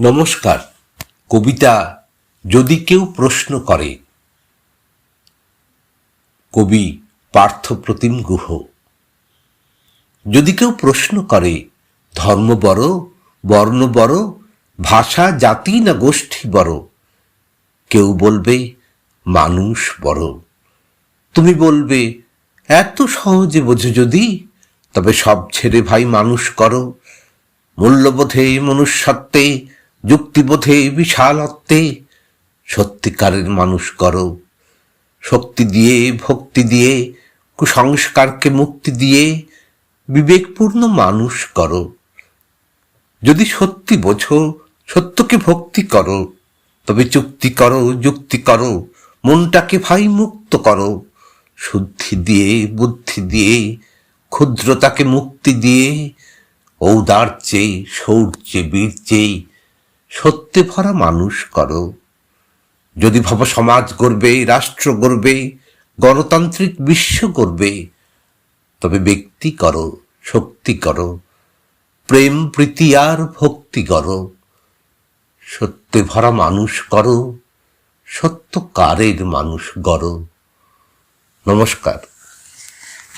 নমস্কার। কবিতা যদি কেউ প্রশ্ন করে, কবি পার্থপ্রতিম গুহ। যদি কেউ প্রশ্ন করে, ধর্ম বড়, বর্ণ বড়, ভাষা, জাতি না গোষ্ঠী বড়, কেউ বলবে, মানুষ বড়। তুমি বলবে, এত সহজে বোঝো যদি, তবে সব ছেড়ে ভাই মানুষ করো। মূল্যবোধে মনুষ্যত্বে যুক্তিবোধে বিশাল বিশালত্বে সত্যিকারের মানুষ করো। শক্তি দিয়ে, ভক্তি দিয়ে, কুসংস্কারকে মুক্তি দিয়ে বিবেকপূর্ণ মানুষ করো। যদি সত্যি বোঝো, সত্যকে ভক্তি করো, তবে চুক্তি করো, যুক্তি করো, মনটাকে ভাই মুক্ত করো। শুদ্ধি দিয়ে, বুদ্ধি দিয়ে, ক্ষুদ্রতাকে মুক্তি দিয়ে, ঔদার্যে শৌর্যে বীর্যে সত্যে ভরা মানুষ করো। যদি ভাব সমাজ গড়বে, রাষ্ট্র গড়বে, গণতান্ত্রিক বিশ্ব গড়বে, তবে ব্যক্তি করো, শক্তি করো, প্রেম, প্রীতি আর ভক্তি করো। সত্যে ভরা মানুষ করো সত্যকারের মানুষ গড়ো। নমস্কার।